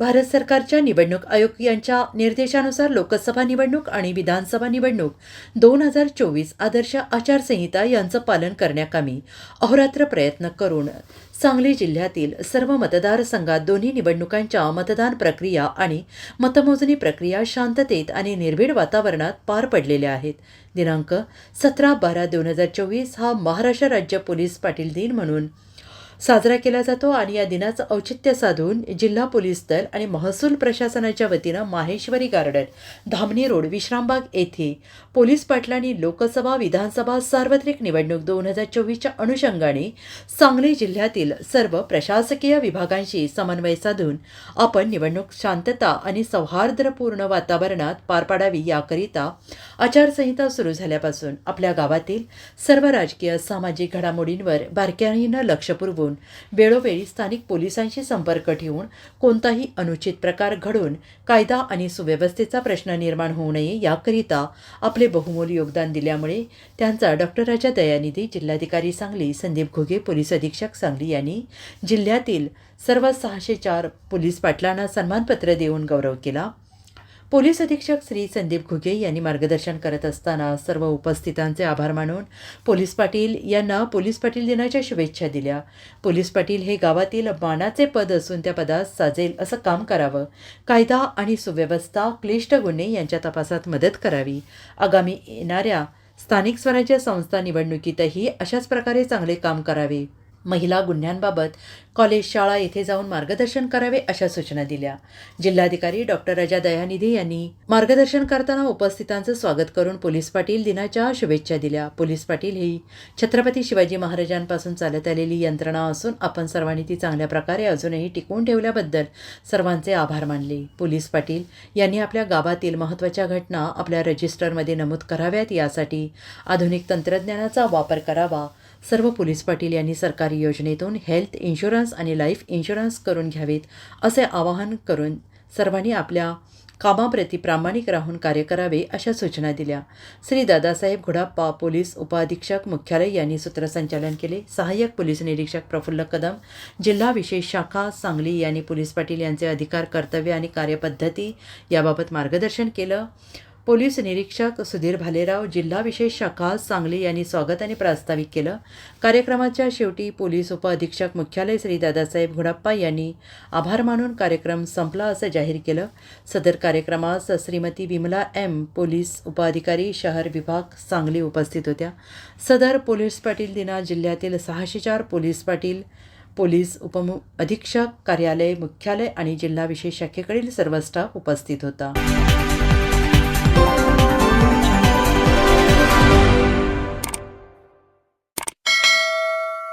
भारत सरकारच्या निवडणूक आयोग यांच्या निर्देशानुसार लोकसभा निवडणूक आणि विधानसभा निवडणूक दोन हजार चोवीस आदर्श आचारसंहिता यांचं पालन करण्याकामी अहोरात्र प्रयत्न करून सांगली जिल्ह्यातील सर्व मतदारसंघात दोन्ही निवडणुकांच्या मतदान प्रक्रिया आणि मतमोजणी प्रक्रिया शांततेत आणि निर्भीड वातावरणात पार पडलेल्या आहेत. दिनांक सतरा बारा दोन हजार चोवीस हा महाराष्ट्र राज्य पोलीस पाटील दिन म्हणून साजरा केला जातो आणि या दिनाचं औचित्य साधून जिल्हा पोलीस दल आणि महसूल प्रशासनाच्या वतीनं माहेश्वरी गार्डन धामणी रोड विश्रामबाग येथे पोलीस पाटलांनी लोकसभा विधानसभा सार्वत्रिक निवडणूक दोन हजार चोवीसच्या अनुषंगाने सांगली जिल्ह्यातील सर्व प्रशासकीय विभागांशी समन्वय साधून आपण निवडणूक शांतता आणि सौहार्दपूर्ण वातावरणात पार पाडावी याकरिता आचारसंहिता सुरू झाल्यापासून आपल्या गावातील सर्व राजकीय सामाजिक घडामोडींवर बारकाईनं लक्ष पुरवून वेळोवेळी स्थानिक पोलिसांशी संपर्क ठेवून कोणताही अनुचित प्रकार घडून कायदा आणि सुव्यवस्थेचा प्रश्न निर्माण होऊ नये याकरिता आपले बहुमोल योगदान दिल्यामुळे त्यांचा डॉक्टराच्या दयानिधी जिल्हाधिकारी सांगली संदीप घुगे पोलीस अधीक्षक सांगली यांनी जिल्ह्यातील सर्व सहाशे चार पोलीस पाटलांना सन्मानपत्र देऊन गौरव केला. पोलीस अधीक्षक श्री संदीप घुगे यांनी मार्गदर्शन करत असताना सर्व उपस्थितांचे आभार मानून पोलीस पाटील यांना पोलीस पाटील दिनाच्या शुभेच्छा दिल्या. पोलीस पाटील हे गावातील मानाचे पद असून त्या पदात साजेल असं काम करावं. कायदा आणि सुव्यवस्था क्लिष्ट गुन्हे यांच्या तपासात मदत करावी. आगामी येणाऱ्या स्थानिक स्वराज्य संस्था निवडणुकीतही अशाच प्रकारे चांगले काम करावे. महिला गुन्ह्यांबाबत कॉलेज शाळा येथे जाऊन मार्गदर्शन करावे अशा सूचना दिल्या. जिल्हाधिकारी डॉक्टर राजा दयानिधी यांनी मार्गदर्शन करताना उपस्थितांचं स्वागत करून पोलीस पाटील दिनाच्या शुभेच्छा दिल्या. पोलीस पाटील ही छत्रपती शिवाजी महाराजांपासून चालत आलेली यंत्रणा असून आपण सर्वांनी ती चांगल्या प्रकारे अजूनही टिकवून ठेवल्याबद्दल सर्वांचे आभार मानले. पोलीस पाटील यांनी आपल्या गावातील महत्त्वाच्या घटना आपल्या रजिस्टरमध्ये नमूद कराव्यात. यासाठी आधुनिक तंत्रज्ञानाचा वापर करावा. सर्व पोलीस पाटील यांनी सरकारी योजनेतून हेल्थ इन्शुरन्स आणि लाईफ इन्शुरन्स करून घ्यावेत असे आवाहन करून सर्वांनी आपल्या कामाप्रती प्रामाणिक राहून कार्य करावे अशा सूचना दिल्या. श्री दादासाहेब घोडाप्पा पोलीस उपअधीक्षक मुख्यालय यांनी सूत्रसंचालन केले. सहाय्यक पोलीस निरीक्षक प्रफुल्ल कदम जिल्हा विशेष शाखा सांगली यांनी पोलीस पाटील यांचे अधिकार कर्तव्य आणि कार्यपद्धती याबाबत मार्गदर्शन केलं. पोलीस निरीक्षक सुधीर भालेराव जिल्हा विशेष शाखा सांगली यांनी स्वागत आणि प्रास्ताविक केलं. कार्यक्रमाच्या शेवटी पोलीस उपअधीक्षक मुख्यालय श्री दादासाहेब घोडाप्पा यांनी आभार मानून कार्यक्रम संपला असं जाहीर केलं. सदर कार्यक्रमास श्रीमती विमला एम पोलीस उपअधिकारी शहर विभाग सांगली उपस्थित होत्या. सदर पोलीस पाटील दिना जिल्ह्यातील सहाशे चार पोलीस पाटील पोलीस उपमु अधीक्षक कार्यालय मुख्यालय आणि जिल्हा विशेष शाखेकडील सर्व स्टाफ उपस्थित होता.